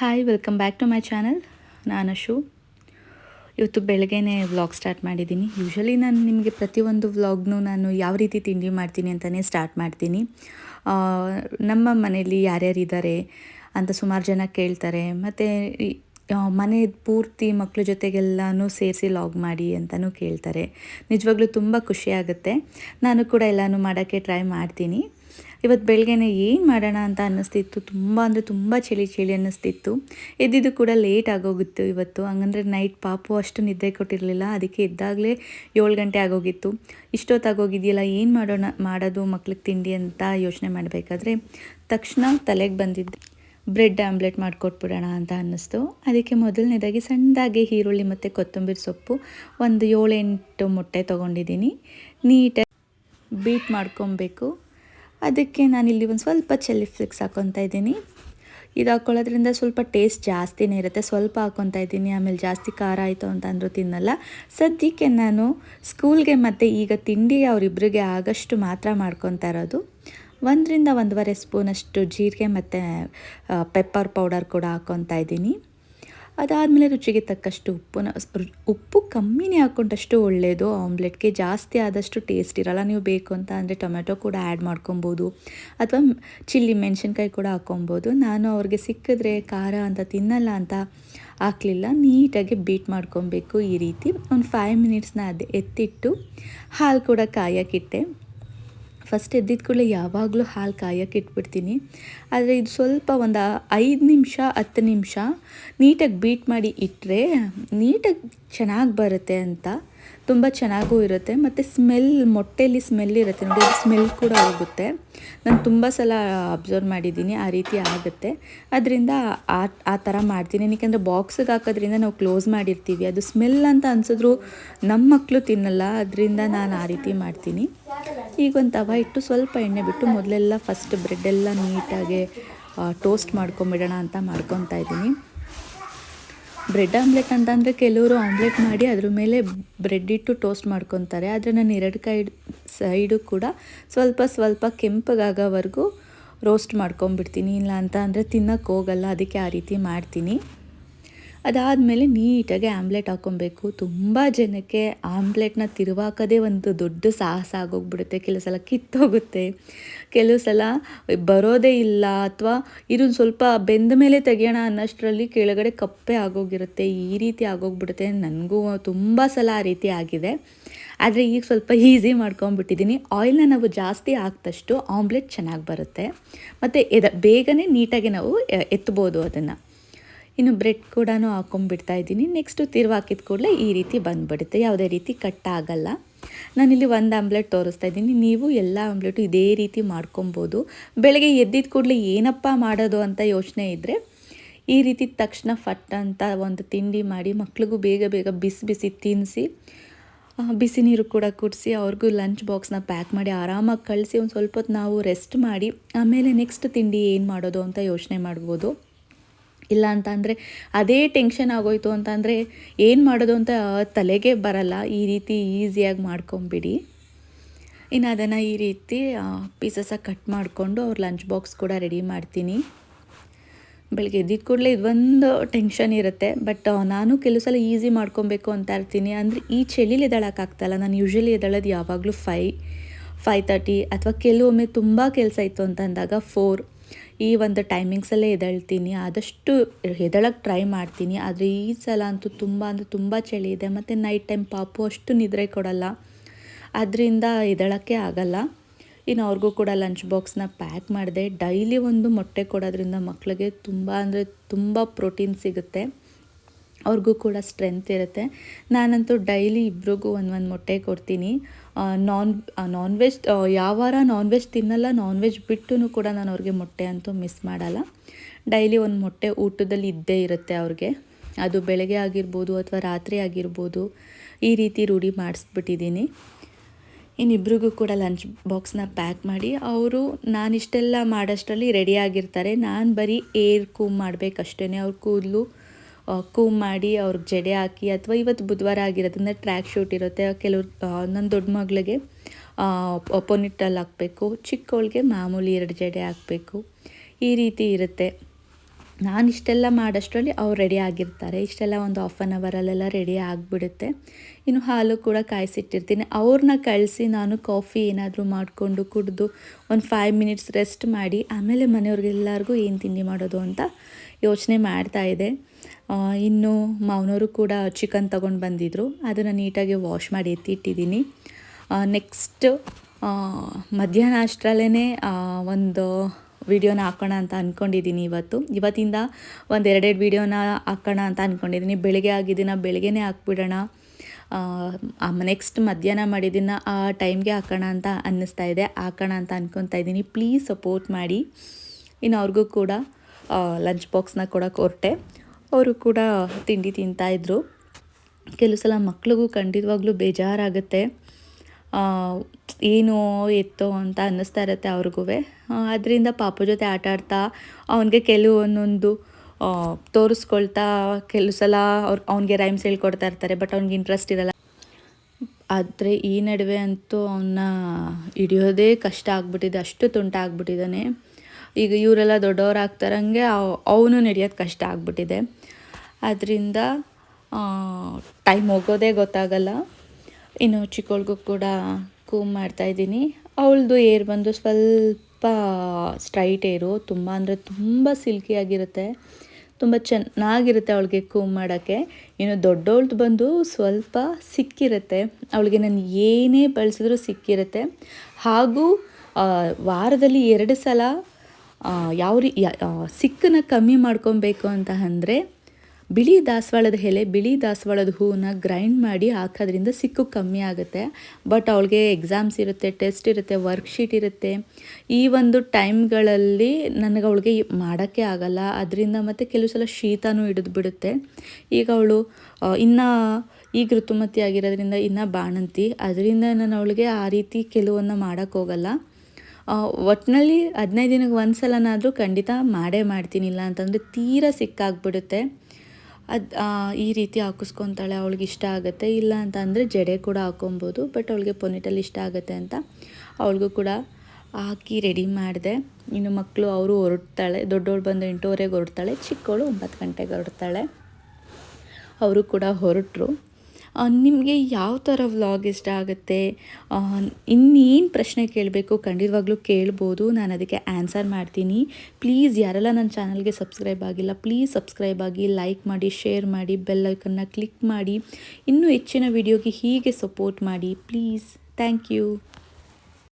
Hi welcome back to my channel ನಾನು ಅಶು. ಇವತ್ತು ಬೆಳಗ್ಗೆನೇ ವ್ಲಾಗ್ ಸ್ಟಾರ್ಟ್ ಮಾಡಿದ್ದೀನಿ. ಯೂಶ್ವಲಿ ನಾನು ನಿಮಗೆ ಪ್ರತಿಯೊಂದು ವ್ಲಾಗ್ನು ನಾನು ಯಾವ ರೀತಿ ತಿಂಡಿ ಮಾಡ್ತೀನಿ ಅಂತಲೇ ಸ್ಟಾರ್ಟ್ ಮಾಡ್ತೀನಿ. ನಮ್ಮ ಮನೆಯಲ್ಲಿ ಯಾರ್ಯಾರು ಇದ್ದಾರೆ ಅಂತ ಸುಮಾರು ಜನ ಕೇಳ್ತಾರೆ. ಮತ್ತು ಮನೆ ಪೂರ್ತಿ ಮಕ್ಕಳ ಜೊತೆಗೆಲ್ಲನೂ ಸೇರಿಸಿ ಲಾಗ್ ಮಾಡಿ ಅಂತಲೂ ಕೇಳ್ತಾರೆ. ನಿಜವಾಗ್ಲೂ ತುಂಬ ಖುಷಿಯಾಗುತ್ತೆ ನಾನು ಕೂಡ ಎಲ್ಲನೂ ಮಾಡೋಕ್ಕೆ ಟ್ರೈ ಮಾಡ್ತೀನಿ. ಇವತ್ತು ಬೆಳಗ್ಗೆನೆ ಏನು ಮಾಡೋಣ ಅಂತ ಅನ್ನಿಸ್ತಿತ್ತು. ತುಂಬ ಅಂದರೆ ತುಂಬ ಚಳಿ ಚಳಿ ಅನ್ನಿಸ್ತಿತ್ತು. ಎದ್ದಿದ್ದು ಕೂಡ ಲೇಟ್ ಆಗೋಗಿತ್ತು ಇವತ್ತು. ಹಂಗಂದ್ರೆ ನೈಟ್ ಪಾಪು ಅಷ್ಟು ನಿದ್ದೆ ಕೊಟ್ಟಿರಲಿಲ್ಲ. ಅದಕ್ಕೆ ಇದ್ದಾಗಲೇ ಏಳು ಗಂಟೆ ಆಗೋಗಿತ್ತು. ಇಷ್ಟೊತ್ತಾಗೋಗಿದೆಯಲ್ಲ, ಏನು ಮಾಡೋಣ, ಮಾಡೋದು, ಮಕ್ಳಿಗೆ ತಿಂಡಿ ಅಂತ ಯೋಚನೆ ಮಾಡಬೇಕಾದ್ರೆ ತಕ್ಷಣ ತಲೆಗೆ ಬಂದಿದ್ದು, ಬ್ರೆಡ್ ಆಮ್ಲೆಟ್ ಮಾಡಿಕೊಟ್ಬಿಡೋಣ ಅಂತ ಅನ್ನಿಸ್ತು. ಅದಕ್ಕೆ ಮೊದಲನೇದಾಗಿ ಸಣ್ಣದಾಗಿ ಈರುಳ್ಳಿ ಮತ್ತು ಕೊತ್ತಂಬರಿ ಸೊಪ್ಪು ಒಂದು ಏಳೆಂಟು ಮೊಟ್ಟೆ ತೊಗೊಂಡಿದ್ದೀನಿ. ನೀಟಾಗಿ ಬೀಟ್ ಮಾಡ್ಕೊಬೇಕು. ಅದಕ್ಕೆ ನಾನಿಲ್ಲಿ ಒಂದು ಸ್ವಲ್ಪ ಚೆಲ್ಲಿ ಫ್ಲಿಕ್ಸ್ ಹಾಕ್ಕೊತಾ ಇದ್ದೀನಿ. ಇದು ಹಾಕ್ಕೊಳ್ಳೋದ್ರಿಂದ ಸ್ವಲ್ಪ ಟೇಸ್ಟ್ ಜಾಸ್ತಿನೇ ಇರುತ್ತೆ. ಸ್ವಲ್ಪ ಹಾಕ್ಕೊತಾ ಇದ್ದೀನಿ. ಆಮೇಲೆ ಜಾಸ್ತಿ ಖಾರ ಆಯಿತು ಅಂತ ಅಂದರೂ ತಿನ್ನಲ್ಲ. ಸದ್ಯಕ್ಕೆ ನಾನು ಸ್ಕೂಲ್ಗೆ ಮತ್ತು ಈಗ ತಿಂಡಿ ಅವರಿಬ್ಬರಿಗೆ ಆಗಷ್ಟು ಮಾತ್ರ ಮಾಡ್ಕೊತಾ ಇರೋದು. ಒಂದರಿಂದ ಒಂದೂವರೆ ಸ್ಪೂನಷ್ಟು ಜೀರಿಗೆ ಮತ್ತು ಪೆಪ್ಪರ್ ಪೌಡರ್ ಕೂಡ ಹಾಕ್ಕೊತಾ ಇದ್ದೀನಿ. ಅದಾದಮೇಲೆ ರುಚಿಗೆ ತಕ್ಕಷ್ಟು ಉಪ್ಪುನ, ರು- ಉಪ್ಪು ಕಮ್ಮಿನೇ ಹಾಕ್ಕೊಂಡಷ್ಟು ಒಳ್ಳೆಯದು ಆಮ್ಲೆಟ್ಗೆ ಜಾಸ್ತಿ ಆದಷ್ಟು ಟೇಸ್ಟ್ ಇರಲ್ಲ. ನೀವು ಬೇಕು ಅಂತ ಅಂದರೆ ಟೊಮೆಟೊ ಕೂಡ ಆ್ಯಡ್ ಮಾಡ್ಕೊಬೋದು. ಅಥವಾ ಚಿಲ್ಲಿ ಮೆಣಸಿನ್ಕಾಯಿ ಕೂಡ ಹಾಕ್ಕೊಬೋದು ನಾನು ಅವ್ರಿಗೆ ಸಿಕ್ಕಿದ್ರೆ ಖಾರ ಅಂತ ತಿನ್ನಲ್ಲ ಅಂತ ಹಾಕಲಿಲ್ಲ. ನೀಟಾಗಿ ಬೀಟ್ ಮಾಡ್ಕೊಬೇಕು ಈ ರೀತಿ. ಒಂದು ಫೈವ್ ಮಿನಿಟ್ಸ್ನ ಅದು ಎತ್ತಿಟ್ಟು ಹಾಲು ಕೂಡ ಕಾಯಕ್ಕಿಟ್ಟೆ ಫಸ್ಟ್ ಎದ್ದಿದ ಕೂಡಲೇ ಯಾವಾಗಲೂ ಹಾಲು ಕಾಯಕ್ಕೆ ಇಟ್ಬಿಡ್ತೀನಿ. ಆದರೆ ಇದು ಸ್ವಲ್ಪ ಒಂದು ಐದು ನಿಮಿಷ, ಹತ್ತು ನಿಮಿಷ ನೀಟಾಗಿ ಬೀಟ್ ಮಾಡಿ ಇಟ್ಟರೆ ನೀಟಾಗಿ ಚೆನ್ನಾಗಿ ಬರುತ್ತೆ ಅಂತ. ತುಂಬ ಚೆನ್ನಾಗೂ ಇರುತ್ತೆ ಮತ್ತು ಸ್ಮೆಲ್ ಮೊಟ್ಟೆಯಲ್ಲಿ ಸ್ಮೆಲ್ ಇರುತ್ತೆ ನೋಡಿ, ಅದು ಸ್ಮೆಲ್ ಕೂಡ ಹೋಗುತ್ತೆ. ನಾನು ತುಂಬ ಸಲ ಅಬ್ಸರ್ವ್ ಮಾಡಿದ್ದೀನಿ, ಆ ರೀತಿ ಆಗುತ್ತೆ. ಅದರಿಂದ ಆ ಆ ಥರ ಮಾಡ್ತೀನಿ. ಏಕೆಂದರೆ ಬಾಕ್ಸಿಗೆ ಹಾಕೋದ್ರಿಂದ ನಾವು ಕ್ಲೋಸ್ ಮಾಡಿರ್ತೀವಿ. ಅದು ಸ್ಮೆಲ್ ಅಂತ ಅನ್ಸಿದ್ರು ನಮ್ಮ ಮಕ್ಕಳು ತಿನ್ನಲ್ಲ, ಅದರಿಂದ ನಾನು ಆ ರೀತಿ ಮಾಡ್ತೀನಿ. ಈಗ ಒಂದು ತವ ಇಟ್ಟು ಸ್ವಲ್ಪ ಎಣ್ಣೆ ಬಿಟ್ಟು ಮೊದಲೆಲ್ಲ ಫಸ್ಟ್ ಬ್ರೆಡ್ಡೆಲ್ಲ ನೀಟಾಗಿ ಟೋಸ್ಟ್ ಮಾಡ್ಕೊಂಬಿಡೋಣ ಅಂತ ಮಾಡ್ಕೊತಾ ಇದ್ದೀನಿ. ಬ್ರೆಡ್ ಆಮ್ಲೆಟ್ ಅಂತಂದರೆ ಕೆಲವರು ಆಮ್ಲೆಟ್ ಮಾಡಿ ಅದ್ರ ಮೇಲೆ ಬ್ರೆಡ್ ಇಟ್ಟು ಟೋಸ್ಟ್ ಮಾಡ್ಕೊತಾರೆ. ಆದರೆ ನಾನು ಎರಡು ಕೈ ಸೈಡು ಕೂಡ ಸ್ವಲ್ಪ ಸ್ವಲ್ಪ ಕೆಂಪಗಾಗೋವರೆಗೂ ರೋಸ್ಟ್ ಮಾಡ್ಕೊಂಬಿಡ್ತೀನಿ ಇಲ್ಲ ಅಂತ ಅಂದರೆ ತಿನ್ನೋಕ್ಕೆ ಹೋಗಲ್ಲ. ಅದಕ್ಕೆ ಆ ರೀತಿ ಮಾಡ್ತೀನಿ. ಅದಾದಮೇಲೆ ನೀಟಾಗಿ ಆಮ್ಲೆಟ್ ಹಾಕ್ಕೊಬೇಕು. ತುಂಬ ಜನಕ್ಕೆ ಆಮ್ಲೆಟ್ನ ತಿರುವಾಕೋದೇ ಒಂದು ದೊಡ್ಡ ಸಾಹಸ ಆಗೋಗ್ಬಿಡುತ್ತೆ. ಕೆಲವು ಸಲ ಕಿತ್ತೋಗುತ್ತೆ. ಕೆಲವು ಸಲ ಬರೋದೇ ಇಲ್ಲ ಅಥವಾ ಇದೊಂದು ಸ್ವಲ್ಪ ಬೆಂದ ಮೇಲೆ ತೆಗೆಯೋಣ ಅನ್ನೋಷ್ಟರಲ್ಲಿ ಕೆಳಗಡೆ ಕಪ್ಪೆ ಆಗೋಗಿರುತ್ತೆ. ಈ ರೀತಿ ಆಗೋಗ್ಬಿಡುತ್ತೆ. ನನಗೂ ತುಂಬ ಸಲ ಆ ರೀತಿ ಆಗಿದೆ. ಆದರೆ ಈಗ ಸ್ವಲ್ಪ ಈಸಿ ಮಾಡ್ಕೊಂಬಿಟ್ಟಿದ್ದೀನಿ ಆಯಿಲ್ನ ನಾವು ಜಾಸ್ತಿ ಹಾಕ್ದಷ್ಟು ಆಮ್ಲೆಟ್ ಚೆನ್ನಾಗಿ ಬರುತ್ತೆ. ಮತ್ತು ಎದ ಬೇಗನೆ ನೀಟಾಗಿ ನಾವು ಎತ್ತಬೋದು ಅದನ್ನು. ಇನ್ನು ಬ್ರೆಡ್ ಕೂಡ ಹಾಕೊಂಡ್ಬಿಡ್ತಾ ಇದ್ದೀನಿ. ನೆಕ್ಸ್ಟು ತಿರ್ವು ಹಾಕಿದ ಕೂಡಲೇ ಈ ರೀತಿ ಬಂದುಬಿಡುತ್ತೆ. ಯಾವುದೇ ರೀತಿ ಕಟ್ ಆಗಲ್ಲ. ನಾನಿಲ್ಲಿ ಒಂದು ಆಮ್ಲೆಟ್ ತೋರಿಸ್ತಾ ಇದ್ದೀನಿ. ನೀವು ಎಲ್ಲ ಆಮ್ಲೆಟು ಇದೇ ರೀತಿ ಮಾಡ್ಕೊಬೋದು. ಬೆಳಗ್ಗೆ ಎದ್ದಿದ ಕೂಡಲೇ ಏನಪ್ಪ ಮಾಡೋದು ಅಂತ ಯೋಚನೆ ಇದ್ದರೆ ಈ ರೀತಿ ತಕ್ಷಣ ಫಟ್ ಅಂತ ಒಂದು ತಿಂಡಿ ಮಾಡಿ ಮಕ್ಳಿಗೂ ಬೇಗ ಬೇಗ ಬಿಸಿ ಬಿಸಿ ತಿನ್ನಿಸಿ ಬಿಸಿ ನೀರು ಕೂಡ ಕುಡಿಸಿ, ಅವ್ರಿಗೂ ಲಂಚ್ ಬಾಕ್ಸ್ನ ಪ್ಯಾಕ್ ಮಾಡಿ ಆರಾಮಾಗಿ ಕಳಿಸಿ, ಒಂದು ಸ್ವಲ್ಪ ಹೊತ್ತು ನಾವು ರೆಸ್ಟ್ ಮಾಡಿ, ಆಮೇಲೆ ನೆಕ್ಸ್ಟ್ ತಿಂಡಿ ಏನು ಮಾಡೋದು ಅಂತ ಯೋಚನೆ ಮಾಡ್ಬೋದು. ಇಲ್ಲ ಅಂತ ಅಂದರೆ ಅದೇ ಟೆನ್ಷನ್ ಆಗೋಯ್ತು ಅಂತಂದರೆ ಏನು ಮಾಡೋದು ಅಂತ ತಲೆಗೆ ಬರಲ್ಲ. ಈ ರೀತಿ ಈಸಿಯಾಗಿ ಮಾಡ್ಕೊಂಬಿಡಿ. ಇನ್ನು ಅದನ್ನು ಈ ರೀತಿ ಪೀಸಸ್ಸಾಗಿ ಕಟ್ ಮಾಡಿಕೊಂಡು ಅವ್ರ ಲಂಚ್ ಬಾಕ್ಸ್ ಕೂಡ ರೆಡಿ ಮಾಡ್ತೀನಿ. ಬೆಳಗ್ಗೆ ಎದ್ದಿದ್ದ ಕೂಡಲೇ ಇದೊಂದು ಟೆನ್ಷನ್ ಇರುತ್ತೆ. ಬಟ್ ನಾನು ಕೆಲವು ಸಲ ಈಸಿ ಮಾಡ್ಕೊಬೇಕು ಅಂತ ಇರ್ತೀನಿ. ಅಂದರೆ ಈ ಚಳಿಲಿ ಎದಳಕ್ಕಾಗ್ತಲ್ಲ ನಾನು ಯೂಶ್ವಲಿ ಎದಳೋದು ಯಾವಾಗಲೂ ಫೈ ಫೈ ತರ್ಟಿ ಅಥವಾ ಕೆಲವೊಮ್ಮೆ ತುಂಬ ಕೆಲಸ ಇತ್ತು ಅಂತ ಅಂದಾಗ ಫೋರ್ ಈ ಒಂದು ಟೈಮಿಂಗ್ಸಲ್ಲೇ ಎದ್ದೇಳ್ತೀನಿ. ಆದಷ್ಟು ಎದಳಕ್ಕೆ ಟ್ರೈ ಮಾಡ್ತೀನಿ. ಆದರೆ ಈ ಸಲ ಅಂತೂ ತುಂಬ ಅಂದರೆ ತುಂಬ ಚಳಿ ಇದೆ. ಮತ್ತು ನೈಟ್ ಟೈಮ್ ಪಾಪು ಅಷ್ಟು ನಿದ್ರೆ ಕೊಡಲ್ಲ. ಅದರಿಂದ ಎದ್ದೇಳೋಕ್ಕೆ ಆಗಲ್ಲ. ಇನ್ನು ಅವ್ರಿಗೂ ಕೂಡ ಲಂಚ್ ಬಾಕ್ಸ್ನ ಪ್ಯಾಕ್ ಮಾಡಿದೆ. ಡೈಲಿ ಒಂದು ಮೊಟ್ಟೆ ಕೊಡೋದ್ರಿಂದ ಮಕ್ಕಳಿಗೆ ತುಂಬ ಅಂದರೆ ತುಂಬ ಪ್ರೋಟೀನ್ ಸಿಗುತ್ತೆ. ಅವ್ರಿಗೂ ಕೂಡ ಸ್ಟ್ರೆಂತ್ ಇರುತ್ತೆ. ನಾನಂತೂ ಡೈಲಿ ಇಬ್ರಿಗೂ ಒಂದು ಒಂದು ಮೊಟ್ಟೆ ಕೊಡ್ತೀನಿ. ನಾನ್ ನಾನ್ ವೆಜ್ ಯಾವ ವಾರ ನಾನ್ ವೆಜ್ ತಿನ್ನಲ್ಲ ನಾನ್ ವೆಜ್ ಬಿಟ್ಟು ಕೂಡ ನಾನು ಅವ್ರಿಗೆ ಮೊಟ್ಟೆ ಅಂತೂ ಮಿಸ್ ಮಾಡಲ್ಲ. ಡೈಲಿ ಒಂದು ಮೊಟ್ಟೆ ಊಟದಲ್ಲಿ ಇದ್ದೇ ಇರುತ್ತೆ ಅವ್ರಿಗೆ. ಅದು ಬೆಳಗ್ಗೆ ಆಗಿರ್ಬೋದು ಅಥವಾ ರಾತ್ರಿ ಆಗಿರ್ಬೋದು ಈ ರೀತಿ ರೂಢಿ ಮಾಡಿಸ್ಬಿಟ್ಟಿದ್ದೀನಿ. ಇನ್ನಿಬ್ರಿಗೂ ಕೂಡ ಲಂಚ್ ಬಾಕ್ಸ್ನ ಪ್ಯಾಕ್ ಮಾಡಿ. ಅವರು ನಾನಿಷ್ಟೆಲ್ಲ ಮಾಡೋಷ್ಟರಲ್ಲಿ ರೆಡಿ ಆಗಿರ್ತಾರೆ. ನಾನು ಬರೀ ಏರ್ ಕೂಮ್ ಮಾಡಬೇಕಷ್ಟೇ ಅವ್ರ ಕೂದಲು ಕೂಮ್ ಮಾಡಿ ಅವ್ರಿಗೆ ಜಡೆ ಹಾಕಿ ಅಥವಾ ಇವತ್ತು ಬುಧವಾರ ಆಗಿರೋದ್ರಿಂದ ಟ್ರ್ಯಾಕ್ ಶೂಟ್ ಇರುತ್ತೆ. ಕೆಲವ್ರು ನನ್ನ ದೊಡ್ಡ ಮಗಳಿಗೆ ಪೊನಿಟ್ಟಲ್ಲಿ ಹಾಕಬೇಕು. ಚಿಕ್ಕವಳಿಗೆ ಮಾಮೂಲಿ ಎರಡು ಜಡೆ ಹಾಕಬೇಕು. ಈ ರೀತಿ ಇರುತ್ತೆ. ನಾನು ಇಷ್ಟೆಲ್ಲ ಮಾಡೋಷ್ಟರಲ್ಲಿ ಅವ್ರು ರೆಡಿ ಆಗಿರ್ತಾರೆ. ಇಷ್ಟೆಲ್ಲ ಒಂದು ಹಾಫ್ ಆನ್ ಅವರಲ್ಲೆಲ್ಲ ರೆಡಿ ಆಗಿಬಿಡುತ್ತೆ. ಇನ್ನು ಹಾಲು ಕೂಡ ಕಾಯಿಸಿಟ್ಟಿರ್ತೀನಿ. ಅವ್ರನ್ನ ಕಳಿಸಿ ನಾನು ಕಾಫಿ ಏನಾದರೂ ಮಾಡಿಕೊಂಡು ಕುಡಿದು ಒಂದು ಫೈವ್ ಮಿನಿಟ್ಸ್ ರೆಸ್ಟ್ ಮಾಡಿ ಆಮೇಲೆ ಮನೆಯವ್ರಿಗೆಲ್ಲರಿಗೂ ಏನು ತಿಂಡಿ ಮಾಡೋದು ಅಂತ ಯೋಚನೆ ಮಾಡ್ತಾ ಇದೆ ಇನ್ನು ಮಾವನವರು ಕೂಡ ಚಿಕನ್ ತಗೊಂಡು ಬಂದಿದ್ದರು ಅದನ್ನು ನೀಟಾಗಿ ವಾಶ್ ಮಾಡಿ ಎತ್ತಿಟ್ಟಿದ್ದೀನಿ. ನೆಕ್ಸ್ಟ್ ಮಧ್ಯಾಹ್ನ ಅಷ್ಟರಲ್ಲೇ ಒಂದು ವಿಡಿಯೋನ ಹಾಕೋಣ ಅಂತ ಅಂದ್ಕೊಂಡಿದ್ದೀನಿ ಇವತ್ತು. ಇವತ್ತಿಂದ ಒಂದು ಎರಡೆರಡು ವಿಡಿಯೋನ ಹಾಕೋಣ ಅಂತ ಅಂದ್ಕೊಂಡಿದ್ದೀನಿ ಬೆಳಗ್ಗೆ ಆಗಿದ್ದೀನ ಬೆಳಗ್ಗೆನೇ ಹಾಕ್ಬಿಡೋಣ. ನೆಕ್ಸ್ಟ್ ಮಧ್ಯಾಹ್ನ ಮಾಡಿದ್ದನ್ನು ಆ ಟೈಮ್ಗೆ ಹಾಕೋಣ ಅಂತ ಅನ್ನಿಸ್ತಾ ಇದೆ. ಹಾಕೋಣ ಅಂತ ಅಂದ್ಕೊತಾ ಇದ್ದೀನಿ ಪ್ಲೀಸ್ ಸಪೋರ್ಟ್ ಮಾಡಿ. ಇನ್ನು ಅವ್ರಿಗೂ ಕೂಡ ಲಂಚ್ ಬಾಕ್ಸ್ನ ಕೊಡೋಕೆ ಹೊರಟೆ. ಅವರು ಕೂಡ ತಿಂಡಿ ತಿಂತಾಯಿದ್ರು ಕೆಲವು ಸಲ ಮಕ್ಳಿಗೂ ಖಂಡಿತವಾಗ್ಲೂ ಬೇಜಾರಾಗುತ್ತೆ. ಏನು ಎತ್ತೋ ಅಂತ ಅನ್ನಿಸ್ತಾ ಇರುತ್ತೆ ಅವ್ರಿಗೂ. ಅದರಿಂದ ಪಾಪ ಜೊತೆ ಆಟ ಆಡ್ತಾ ಅವನಿಗೆ ಕೆಲವೊಂದೊಂದು ತೋರಿಸ್ಕೊಳ್ತಾ ಕೆಲವು ಸಲ ಅವ್ರು, ಅವ್ನಿಗೆ ರೈಮ್ಸ್ ಹೇಳ್ಕೊಡ್ತಾ ಇರ್ತಾರೆ, ಬಟ್ ಅವ್ನಿಗೆ ಇಂಟ್ರೆಸ್ಟ್ ಇರಲ್ಲ. ಆದರೆ ಈ ನಡುವೆ ಅಂತೂ ಅವನ್ನ ಹಿಡಿಯೋದೇ ಕಷ್ಟ ಆಗ್ಬಿಟ್ಟಿದೆ, ಅಷ್ಟು ತುಂಟ ಆಗ್ಬಿಟ್ಟಿದ್ದಾನೆ ಈಗ ಇವರೆಲ್ಲ ದೊಡ್ಡವರಾಗ್ತಾರಂಗೆ ಅವನು ನಡೆಯೋದು ಕಷ್ಟ ಆಗ್ಬಿಟ್ಟಿದೆ. ಅದರಿಂದ ಟೈಮ್ ಹೋಗೋದೇ ಗೊತ್ತಾಗಲ್ಲ. ಇನ್ನು ಚಿಕ್ಕವಳಿಗೂ ಕೂಡ ಕೂಮ್ ಮಾಡ್ತಾಯಿದ್ದೀನಿ ಅವಳದು ಏರ್ ಬಂದು ಸ್ವಲ್ಪ ಸ್ಟ್ರೈಟ್ ಏರು ತುಂಬ ಅಂದರೆ ತುಂಬ ಸಿಲ್ಕಿಯಾಗಿರುತ್ತೆ ತುಂಬ ಚೆನ್ನಾಗಿರುತ್ತೆ ಅವಳಿಗೆ ಕೂಮ್ ಮಾಡೋಕ್ಕೆ. ಇನ್ನು ದೊಡ್ಡವಳ್ದು ಬಂದು ಸ್ವಲ್ಪ ಸಿಕ್ಕಿರುತ್ತೆ. ಅವಳಿಗೆ ನಾನು ಏನೇ ಬಳಸಿದ್ರೂ ಸಿಕ್ಕಿರುತ್ತೆ. ಹಾಗೂ ವಾರದಲ್ಲಿ ಎರಡು ಸಲ ಯಾವ ರೀ ಸಿಕ್ಕನ್ನ ಕಮ್ಮಿ ಮಾಡ್ಕೊಬೇಕು ಅಂತ ಅಂದರೆ ಬಿಳಿ ದಾಸವಾಳದ ಎಲೆ, ಬಿಳಿ ದಾಸವಾಳದ ಹೂವನ್ನ ಗ್ರೈಂಡ್ ಮಾಡಿ ಹಾಕೋದ್ರಿಂದ ಸಿಕ್ಕು ಕಮ್ಮಿ ಆಗುತ್ತೆ. ಬಟ್ ಅವಳಿಗೆ ಎಕ್ಸಾಮ್ಸ್ ಇರುತ್ತೆ ಟೆಸ್ಟ್ ಇರುತ್ತೆ ವರ್ಕ್ಶೀಟ್ ಇರುತ್ತೆ. ಈ ಒಂದು ಟೈಮ್ಗಳಲ್ಲಿ ನನಗೆ ಅವಳಿಗೆ ಮಾಡೋಕ್ಕೆ ಆಗಲ್ಲ. ಅದರಿಂದ ಮತ್ತು ಕೆಲವು ಸಲ ಶೀತನೂ ಹಿಡಿದು ಬಿಡುತ್ತೆ. ಈಗ ಅವಳು ಇನ್ನೂ ಈಗ ಋತುಮತಿ ಆಗಿರೋದ್ರಿಂದ ಇನ್ನು ಬಾಣಂತಿ. ಅದರಿಂದ ನಾನು ಅವಳಿಗೆ ಆ ರೀತಿ ಕೆಲವನ್ನ ಮಾಡೋಕ್ಕೋಗಲ್ಲ ಒಟ್ಟಿನಲ್ಲಿ ಹದಿನೈದು ದಿನಕ್ಕೆ ಒಂದು ಸಲನಾದರೂ ಖಂಡಿತ ಮಾಡೇ ಮಾಡ್ತೀನಿ. ಇಲ್ಲ ಅಂತಂದರೆ ತೀರಾ ಸಿಕ್ಕಾಗ್ಬಿಡುತ್ತೆ. ಅದು ಈ ರೀತಿ ಹಾಕಿಸ್ಕೊತಾಳೆ, ಅವಳಿಗೆ ಇಷ್ಟ ಆಗುತ್ತೆ. ಇಲ್ಲ ಅಂತ ಅಂದರೆ ಜಡೆ ಕೂಡ ಹಾಕೊಬೋದು ಬಟ್ ಅವಳಿಗೆ ಪೊನಿಟಲ್ಲಿ ಇಷ್ಟ ಆಗುತ್ತೆ ಅಂತ ಅವಳಿಗೂ ಕೂಡ ಹಾಕಿ ರೆಡಿ ಮಾಡಿದೆ. ಇನ್ನು ಮಕ್ಕಳು ಅವರು ಹೊರಡ್ತಾಳೆ, ದೊಡ್ಡವಳು ಬಂದು ಎಂಟೂವರೆಗೆ ಹೊರಡ್ತಾಳೆ ಚಿಕ್ಕವಳು ಒಂಬತ್ತು ಗಂಟೆಗೆ ಹೊರಡ್ತಾಳೆ. ಅವರು ಕೂಡ ಹೊರಟರು. ನಿಮಗೆ ಯಾವ ಥರ ವ್ಲಾಗ್ ಇಷ್ಟ ಆಗುತ್ತೆ? ಇನ್ನೇನು ಪ್ರಶ್ನೆ ಕೇಳಬೇಕು ಖಂಡಿತವಾಗ್ಲೂ ಕೇಳ್ಬೋದು. ನಾನು ಅದಕ್ಕೆ ಆನ್ಸರ್ ಮಾಡ್ತೀನಿ. ಪ್ಲೀಸ್ ಯಾರೆಲ್ಲ ನನ್ನ ಚಾನಲ್ಗೆ ಸಬ್ಸ್ಕ್ರೈಬ್ ಆಗಿಲ್ಲ ಪ್ಲೀಸ್ ಸಬ್ಸ್ಕ್ರೈಬ್ ಆಗಿ ಲೈಕ್ ಮಾಡಿ ಶೇರ್ ಮಾಡಿ ಬೆಲ್ ಐಕನ್ನ ಕ್ಲಿಕ್ ಮಾಡಿ. ಇನ್ನೂ ಹೆಚ್ಚಿನ ವಿಡಿಯೋಗೆ ಹೀಗೆ ಸಪೋರ್ಟ್ ಮಾಡಿ. Please thank you